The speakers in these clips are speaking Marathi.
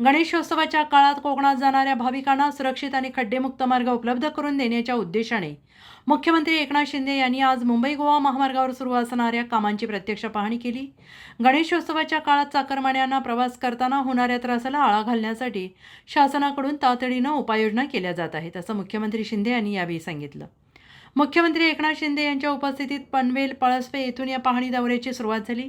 गणेशोत्सवाच्या काळात कोकणात जाणाऱ्या भाविकांना सुरक्षित आणि खड्डेमुक्त मार्ग उपलब्ध करून देण्याच्या उद्देशाने मुख्यमंत्री एकनाथ शिंदे यांनी आज मुंबई गोवा महामार्गावर सुरू असणाऱ्या कामांची प्रत्यक्ष पाहणी केली. गणेशोत्सवाच्या काळात चाकरमान्यांना प्रवास करताना होणाऱ्या त्रासाला आळा घालण्यासाठी शासनाकडून तातडीनं उपाययोजना केल्या जात आहेत असं मुख्यमंत्री शिंदे यांनी यावेळी सांगितलं. मुख्यमंत्री एकनाथ शिंदे यांच्या उपस्थितीत पनवेल पळसवे येथून या पाहणी दौऱ्याची सुरुवात झाली.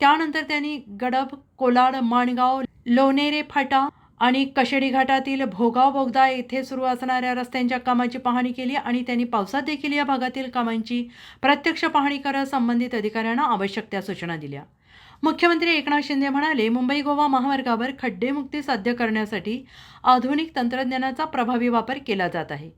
त्यानंतर त्यांनी गडब कोलाड माणगाव लोणेरे फाटा आणि कशेडी घाटातील भोगाव बोगदा येथे सुरू असणाऱ्या रस्त्यांच्या कामाची पाहणी केली आणि त्यांनी पावसात देखील या भागातील कामांची प्रत्यक्ष पाहणी करत संबंधित अधिकाऱ्यांना आवश्यक त्या सूचना दिल्या. मुख्यमंत्री एकनाथ शिंदे म्हणाले मुंबई गोवा महामार्गावर खड्डेमुक्ती साध्य करण्यासाठी आधुनिक तंत्रज्ञानाचा प्रभावी वापर केला जात आहे.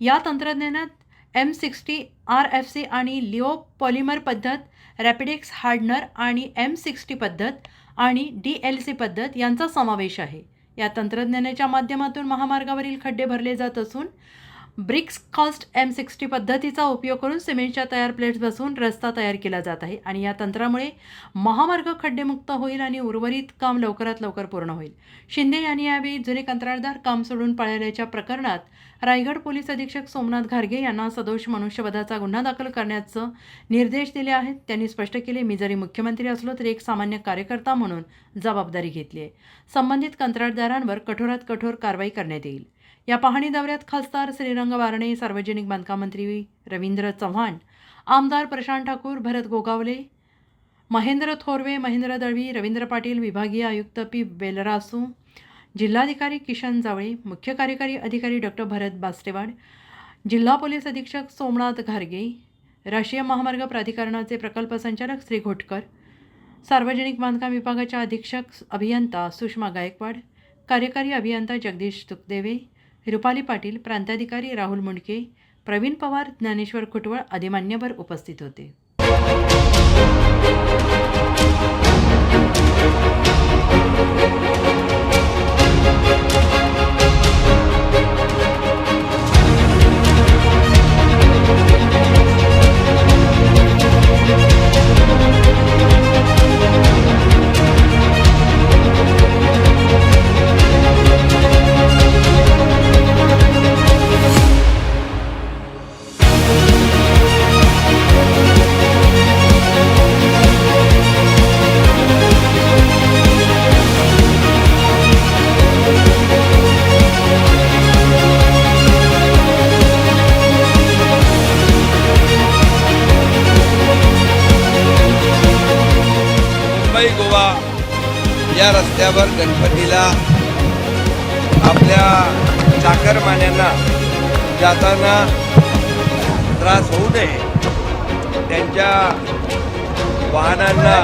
या तंत्रज्ञानात M sixty R F C आणि लिओ पॉलिमर पद्धत रॅपिडिक्स हार्डनर आणि एम सिक्स्टी पद्धत आणि डी एल सी पद्धत यांचा समावेश आहे. या तंत्रज्ञानाच्या माध्यमातून महामार्गावरील खड्डे भरले जात असून ब्रिक्स कॉस्ट एम सिक्स्टी पद्धतीचा उपयोग करून सिमेंटच्या तयार प्लेट्स बसवून रस्ता तयार केला जात आहे आणि या तंत्रामुळे महामार्ग खड्डेमुक्त होईल आणि उर्वरित काम लवकरात लवकर पूर्ण होईल. शिंदे यांनी यावेळी जुने कंत्राटदार काम सोडून पळाल्याच्या प्रकरणात रायगड पोलीस अधीक्षक सोमनाथ घारगे यांना सदोष मनुष्यवधाचा गुन्हा दाखल करण्याचं निर्देश दिले आहेत. त्यांनी स्पष्ट केले मी जरी मुख्यमंत्री असलो तरी एक सामान्य कार्यकर्ता म्हणून जबाबदारी घेतली आहे. संबंधित कंत्राटदारांवर कठोरात कठोर कारवाई करण्यात येईल. या पाहणी दौऱ्यात खासदार श्रीरंग बारणे सार्वजनिक बांधकाम मंत्री रवींद्र चव्हाण आमदार प्रशांत ठाकूर भरत गोगावले महेंद्र थोरवे महेंद्र दळवी रवींद्र पाटील विभागीय आयुक्त पी बेलरासू जिल्हाधिकारी किशन जावळे मुख्य कार्यकारी अधिकारी डॉक्टर भरत बास्टेवाड जिल्हा पोलीस अधीक्षक सोमनाथ घारगे राष्ट्रीय महामार्ग प्राधिकरणाचे प्रकल्प संचालक श्री घोटकर सार्वजनिक बांधकाम विभागाच्या अधीक्षक अभियंता सुषमा गायकवाड कार्यकारी अभियंता जगदीश तुकदेवे रुपाली पाटील प्रांताधिकारी राहुल मुंडके प्रवीण पवार ज्ञानेश्वर खुटवळ आदी मान्यवर उपस्थित होते. मुंबई गोवा या रस्त्यावर गणपतीला आपल्या चाकरमान्यांना जाताना त्रास होऊ नये. त्यांच्या वाहनांना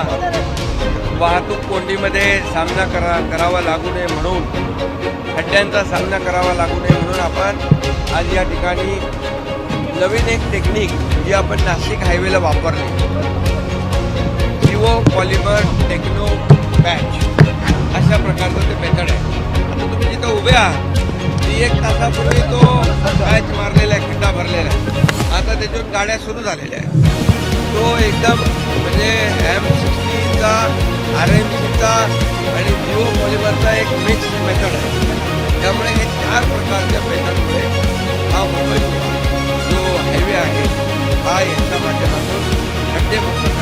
वाहतूक कोंडीमध्ये सामना करा करावा लागू नये म्हणून खड्ड्यांचा सामना करावा लागू नये म्हणून आपण आज या ठिकाणी नवीन एक टेक्निक जी आपण नाशिक हायवेला वापरली. विवो पॉलिमर टेक्नो पॅच अशा प्रकारचं ते मेथड आहे. आता तुम्ही जिथं उभे आहात ती एक तासापूर्वी तो बॅच मारलेला आहे खड्डा भरलेला आहे. आता त्याच्यावर गाड्या सुरू झालेल्या आहेत. तो एकदम म्हणजे एम सिक्स्टीचा आर एम सीचा आणि न्यू पॉलिमरचा एक मिक्स मेथड आहे. त्यामुळे हे चार प्रकारच्या मेथडमुळे हा मोबाईल जो हायवे आहे हा यांच्या माध्यमातून खड्डेमुक्त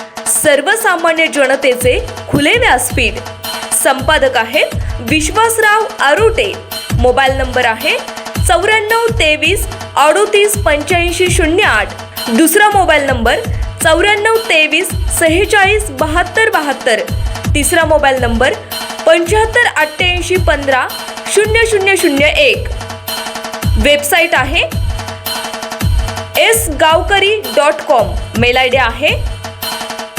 सर्वसामान्य जनतेचे खुले व्यासपीठ. संपादक आहेत विश्वासराव आरोटे. मोबाईल नंबर आहे चौऱ्याण्णव तेवीस अडोतीस पंच्याऐंशी शून्य आठ. दुसरा मोबाईल नंबर चौऱ्याण्णव तेवीस सेहेचाळीस बहात्तर बहात्तर. तिसरा मोबाईल नंबर पंच्याहत्तर अठ्ठ्याऐंशी पंधरा शून्य शून्य शून्य एक. वेबसाईट आहे S Gavkari dot com. Mail ID D आहे